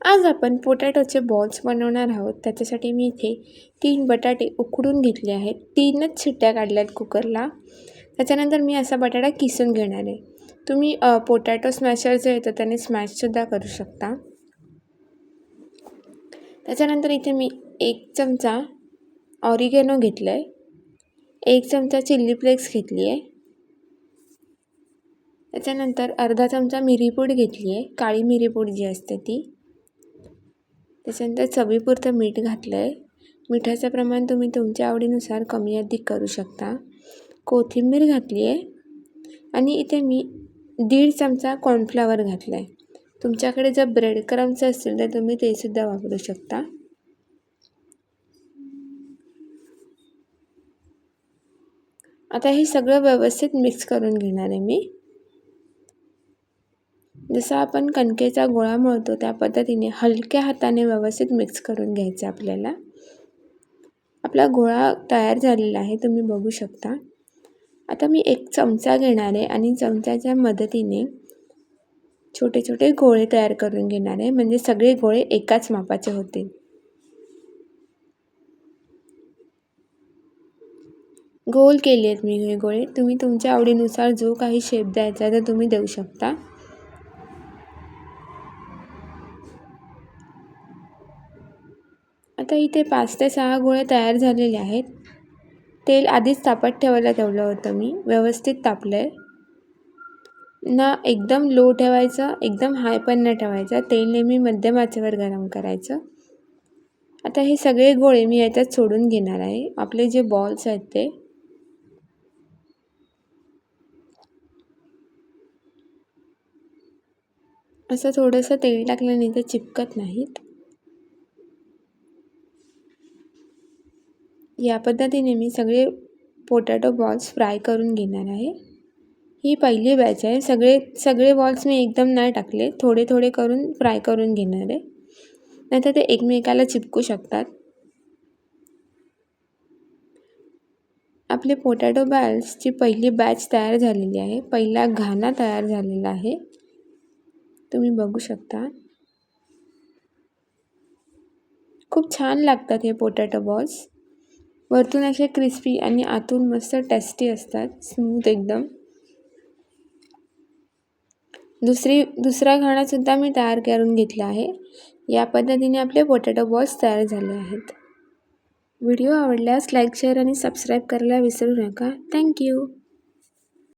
आज आपण पोटॅटोचे बॉल्स बनवणार आहोत. त्याच्यासाठी मी इथे तीन बटाटे उकडून घेतले आहेत. तीनच शिट्ट्या काढल्या आहेत कुकरला. त्याच्यानंतर मी असा बटाटा किसून घेणार आहे. तुम्ही पोटॅटो स्मॅशर जे येतं त्याने स्मॅशसुद्धा करू शकता. त्याच्यानंतर इथे मी एक चमचा ऑरिगेनो घेतलं आहे एक चमचा चिल्ली फ्लेक्स घेतली आहे त्याच्यानंतर अर्धा चमचा मिरीपूड घेतली आहे काळी मिरीपूड जी असते ती. त्याच्यानंतर चवीपुरतं मीठ घातलं आहे मिठाचं प्रमाण तुम्ही तुमच्या आवडीनुसार कमी अधिक करू शकता. कोथिंबीर घातली आहे आणि इथे मी दीड चमचा कॉर्नफ्लावर घातला आहे तुमच्याकडे जर ब्रेड क्रम्स असतील तर तुम्ही ते सुद्धा वापरू शकता. आता हे सगळं व्यवस्थित मिक्स करून घेणार आहे मी. जसं आपण कणकेचा गोळा मळतो त्या पद्धतीने हलक्या हाताने व्यवस्थित मिक्स करून घ्यायचं आपल्याला. आपला गोळा तयार झालेला आहे तुम्ही बघू शकता. आता मी एक चमचा घेणार आहे आणि चमच्याच्या मदतीने छोटे छोटे गोळे तयार करून घेणार आहे. म्हणजे सगळे गोळे एकाच मापाचे होतील. गोल केले आहेत मी हे गोळे. तुम्ही तुमच्या आवडीनुसार जो काही शेप द्यायचा तर तुम्ही देऊ शकता. आता इथे पाच ते सहा गोळे तयार झालेले आहेत. तेल आधीच तापत ठेवायला ठेवलं होतं मी. व्यवस्थित तापलं आहे ना एकदम लो ठेवायचं एकदम हाय पण नाही ठेवायचं. तेल नेहमी मध्यम आचेवर गरम करायचं. आता हे सगळे गोळे मी याच्यात सोडून घेणार आहे. आपले जे बॉल्स आहेत ते. असं थोडंसं तेल टाकल्याने ते चिपकत नाहीत. या पद्धतीने मी सगळे पोटॅटो बॉल्स फ्राय करून घेणार आहे. ही पहिली बॅच आहे. सगळे सगळे बॉल्स मी एकदम नाही टाकले. थोडे थोडे करून फ्राय करून घेणार आहे. नाहीतर ते एकमेकाला चिपकू शकतात. आपले पोटॅटो बॉल्सची पहिली बॅच तयार झालेली आहे. पहिला घाना तयार झालेला आहे. तुम्ही बघू शकता. खूप छान लागतात हे पोटॅटो बॉल्स वरतून असे क्रिस्पी आणि आतून मस्त टेस्टी असतात. स्मूथ एकदम. दुसरी दुसरा घाणासुद्धा मी तयार करून घेतला आहे. या पद्धतीने आपले पोटॅटो बॉल्स तयार झाले आहेत. व्हिडिओ आवडल्यास लाईक शेअर आणि सबस्क्राईब करायला विसरू नका. थँक्यू